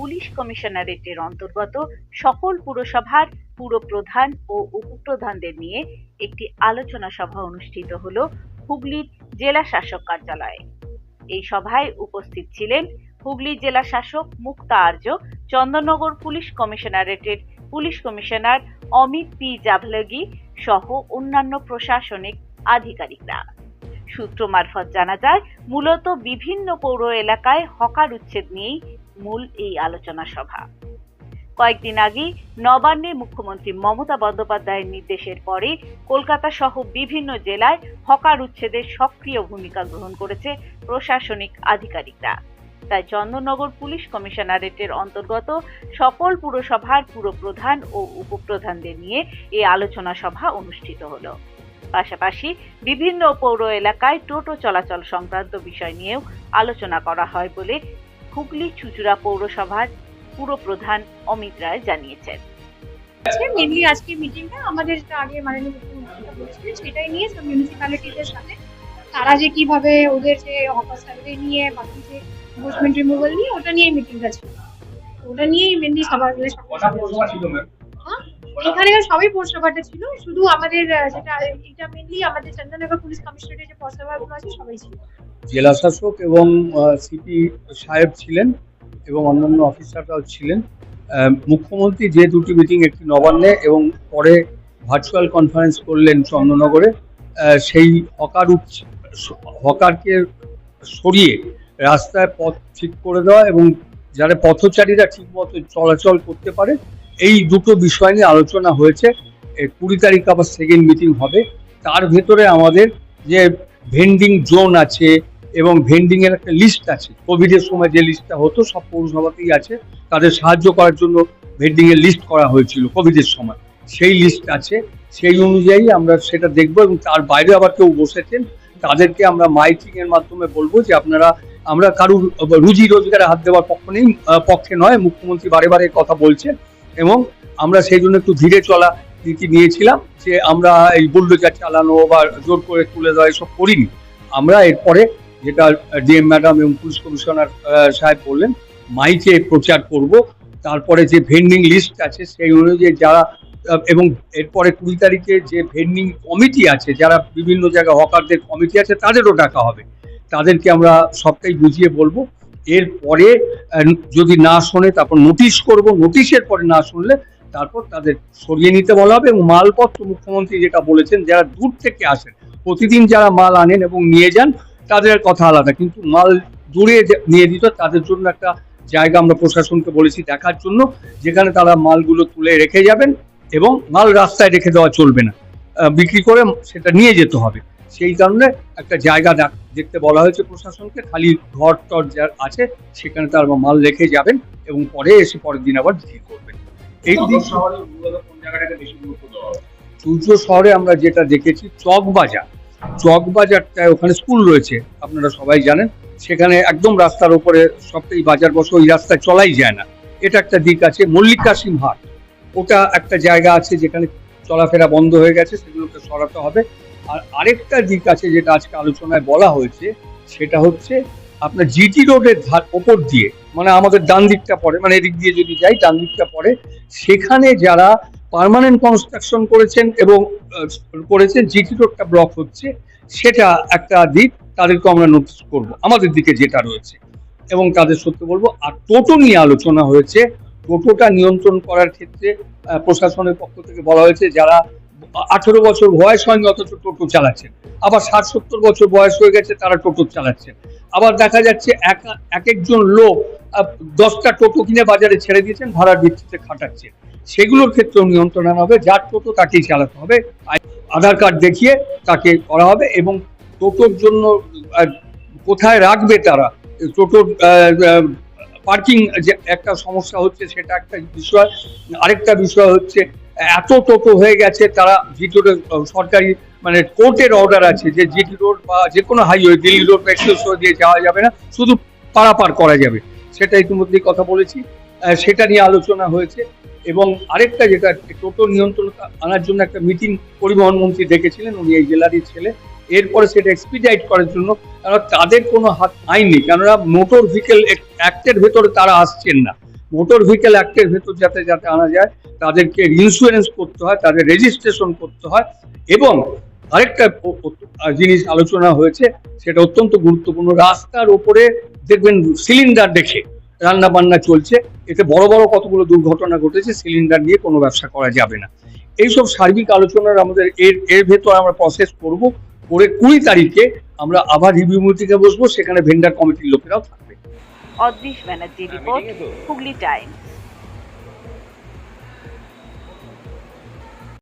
Police কমিশনারেটের অন্তর্গত সকল পুরসভার পুরপ্রধান ও উপপ্রধানদের নিয়ে একটি আলোচনা সভা অনুষ্ঠিত হল হুগলির জেলা শাসক কার্যালয়ে। এই সভায় উপস্থিত ছিলেন হুগলি জেলা শাসক Mukta Arya, Chandannagar police কমিশনারেটের police commissioner Amit P Jawalgi সহ অন্যান্য প্রশাসনিক আধিকারিকরা। সূত্র মারফত জানা যায়, মূলত বিভিন্ন পৌর এলাকায় হকার উচ্ছেদ নিয়েই মূল এই আলোচনা সভা। কয়েকদিন আগেই নবান্নে মুখ্যমন্ত্রী মমতা বন্দ্যোপাধ্যায়ের নির্দেশের পরে কলকাতা সহ বিভিন্ন জেলায় হকার উচ্ছেদের সক্রিয় ভূমিকা গ্রহণ করেছে প্রশাসনিক আধিকারিকরা। তাই চন্দননগর পুলিশ কমিশনারেটের অন্তর্গত সকল পুরসভার পুরপ্রধান ও উপপ্রধানদের নিয়ে এই আলোচনা সভা অনুষ্ঠিত হলো। পাশাপাশি বিভিন্ন পৌর এলাকায় টোটো চলাচল সংক্রান্ত বিষয় নিয়েও আলোচনা করা হয় বলে হুগলি চুচুড়া পৌরসভার পুরপ্রধান অমিত রায় জানিয়েছেন। আছে মেনলি আজকে মিটিংটা আমাদের যেটা আগে মাননীয় মুখ্যমন্ত্রী বলছিলেন সেটাই নিয়ে সব মিউনিসিপ্যালিটিদের সাথে তারা যে কীভাবে ওদের যে হকার সার্ভে নিয়ে বাকি যে এনফোর্সমেন্ট রিমুভাল নিয়ে ওটা নিয়ে মিটিংটা ছিল। ওটা নিয়েই মেনলি সবার এখানে সবই পৌরসভাটা ছিল, শুধু আমাদের যেটা, এটা মেনলি আমাদের চন্দননগর পুলিশ কমিশনারের যে পৌরসভাগুলো আছে, সবাই ছিল। জেলা শাসক এবং সিপি সাহেব ছিলেন এবং অন্যান্য অফিসাররাও ছিলেন। মুখ্যমন্ত্রী যে দুটি মিটিং একটি নবান্নে এবং পরে ভার্চুয়াল কনফারেন্স করলেন চন্দ্রনগরে সেই হকার হকারকে সরিয়ে রাস্তায় পথ ঠিক করে দেওয়া এবং যারা পথচারীরা ঠিকমতো চলাচল করতে পারে এই দুটো বিষয় নিয়ে আলোচনা হয়েছে। কুড়ি তারিখ আবার সেকেন্ড মিটিং হবে। তার ভেতরে আমাদের যে ভেন্ডিং জোন আছে এবং ভেন্ডিং এর একটা লিস্ট আছে। কোভিড এর সময় যে লিস্টটা হতো, সব পৌরসভাতেই আছে। তাদের সাহায্য করার জন্য ভেন্ডিং এর লিস্ট করা হয়েছিল কোভিড এর সময়। সেই লিস্ট আছে। সেই অনুযায়ী আমরা সেটা দেখব এবং তার বাইরে আবার কেউ বসেছেন, তাদেরকে আমরা মাইকিং এর মাধ্যমে বলব যে আপনারা, আমরা কারুর রুজি রোজগারে হাত দেওয়ার পক্ষ নেই পক্ষে নয়, মুখ্যমন্ত্রী বারে বারে কথা বলছেন। এবং আমরা সেই জন্য একটু ধীরে চলা নীতি নিয়েছিলাম যে আমরা এই বুলডোজার চালানো বা জোর করে তুলে দেওয়া এসব করিনি। আমরা এরপরে যেটা ডিএম ম্যাডাম এবং পুলিশ কমিশনার সাহেব বললেন, মাইকে প্রচার করব। তারপরে যে ভেন্ডিং লিস্ট আছে সেই অনুযায়ী যারা এবং এরপরে কুড়ি তারিখে যে ভেন্ডিং কমিটি আছে, যারা বিভিন্ন জায়গায় হকারদের কমিটি আছে, তাদেরও ডাকা হবে। তাদেরকে আমরা সবটাই বুঝিয়ে বলব। এরপরে যদি না শোনে, তারপর নোটিশ করব। নোটিশের পরে না শুনলে, তারপর তাদের সরিয়ে নিতে বলা হবে এবং মালপত্র মুখ্যমন্ত্রী যেটা বলেছেন, যারা দূর থেকে আসেন, প্রতিদিন যারা মাল আনেন এবং নিয়ে যান, তাদের কথা আলাদা। কিন্তু মাল দূরে নিয়ে দিত তাদের জন্য একটা জায়গা আমরা প্রশাসনকে বলেছি দেখার জন্য, যেখানে তারা মালগুলো তুলে রেখে যাবেন এবং মাল রাস্তায় রেখে দেওয়া চলবে না। বিক্রি করে সেটা নিয়ে যেতে হবে। সেই কারণে একটা জায়গা দেখ- দেখতে বলা হয়েছে প্রশাসনকে খালি ঘর টর যা আছে সেখানে তারা মাল রেখে যাবেন এবং পরে এসে পরের দিন আবার বিক্রি করবেন। এই সূর্য শহরে আমরা যেটা দেখেছি চক বাজার চক বাজারটায় ওখানে স্কুল রয়েছে আপনারা সবাই জানেন। সেখানে একদম রাস্তার উপরে সবটাই বাজার বসে ওই রাস্তায় চলাই যায় না। এটা একটা দিক আছে মল্লিক কাসিম হাট। ওটা একটা জায়গা আছে যেখানে চলাফেরা বন্ধ হয়ে গেছে সেগুলোকে সরাতে হবে। আর আরেকটা দিক আছে যেটা আজকে আলোচনায় বলা হয়েছে, সেটা হচ্ছে আপনার জিটি রোডের ধার ওপর দিয়ে মানে আমাদের ডান দিকটা পড়ে মানে এদিক দিয়ে যদি যাই, ডান দিকটা পড়ে, সেখানে যারা পার্মানেন্ট কনস্ট্রাকশন করেছেন এবং করেছেন জিটি রোডটা ব্লক হচ্ছে, সেটা একটা দিক, তাদেরকে আমরা নোটিস করব, আমাদের দিকে যেটা রয়েছে। এবং তাদের সত্যি বলব, আর টোটো নিয়ে আলোচনা হয়েছে, টোটোটা নিয়ন্ত্রণ করার ক্ষেত্রে প্রশাসনের পক্ষ থেকে বলা হয়েছে, যারা আঠেরো বছর বয়স হয়নি, অথচ টোটো চালাচ্ছেন আবার ষাট সত্তর বছর বয়স হয়ে গেছে, তারা টোটো চালাচ্ছেন আবার দেখা যাচ্ছে এক এক একজন লোক দশটা টোটো কিনে বাজারে ছেড়ে দিয়েছেন, ভাড়ার ভিত্তিতে খাটাচ্ছেন সেগুলোর ক্ষেত্রেও নিয়ন্ত্রণ আনা হবে, যার টোটো তাকেই চালাতে হবে। আধার কার্ড দেখিয়ে তাকে করা হবে এবং টোটোর জন্য কোথায় রাখবে তারা? টোটোর পার্কিং যে একটা সমস্যা হচ্ছে, সেটা একটা বিষয়। আরেকটা বিষয় হচ্ছে এত টোটো হয়ে গেছে তারা ভিতরে আহ, সরকারি মানে কোর্টের অর্ডার আছে যে জিটি রোড বা যে কোনো হাইওয়ে দিল্লি রোড এক্সপ্রেস দিয়ে যাওয়া যাবে না শুধু পারাপার করা যাবে। সেটা ইতিমধ্যেই কথা বলেছি। সেটা নিয়ে আলোচনা হয়েছে। এবং আরেকটা যেটা টোটো নিয়ন্ত্রণ আনার জন্য একটা মিটিং পরিবহন মন্ত্রী ডেকেছিলেন উনি এই জেলারই ছেলে। এরপরে সেটা এক্সপিডাইট করার জন্য কারণ তাদের কোনো হাত আইন কেননা মোটর ভেহিকেল অ্যাক্টের ভেতরে তারা আসছেন না। মোটর ভেহিকেল অ্যাক্টের ভেতর যাতে যাতে আনা যায়, তাদেরকে ইন্স্যুরেন্স করতে হয়, তাদের রেজিস্ট্রেশন করতে হয় এবং আরেকটা জিনিস আলোচনা হয়েছে, সেটা অত্যন্ত গুরুত্বপূর্ণ। রাস্তার ওপরে দেখবেন সিলিন্ডার দেখে রান্না বান্না চলছে। এতে বড় বড় কতগুলো দুর্ঘটনা ঘটেছে সিলিন্ডার নিয়ে কোনো ব্যবসা করা যাবে না। এইসব সার্বিক আলোচনার আমাদের এর এর ভেতর আমরা প্রসেস করব, করে কুড়ি তারিখে আমরা আবার রিভিউ মিটিংয়ে বসবো, সেখানে ভেন্ডার কমিটির লোকেরাও থাকবে। Adrish Banerjee report Hooghly Times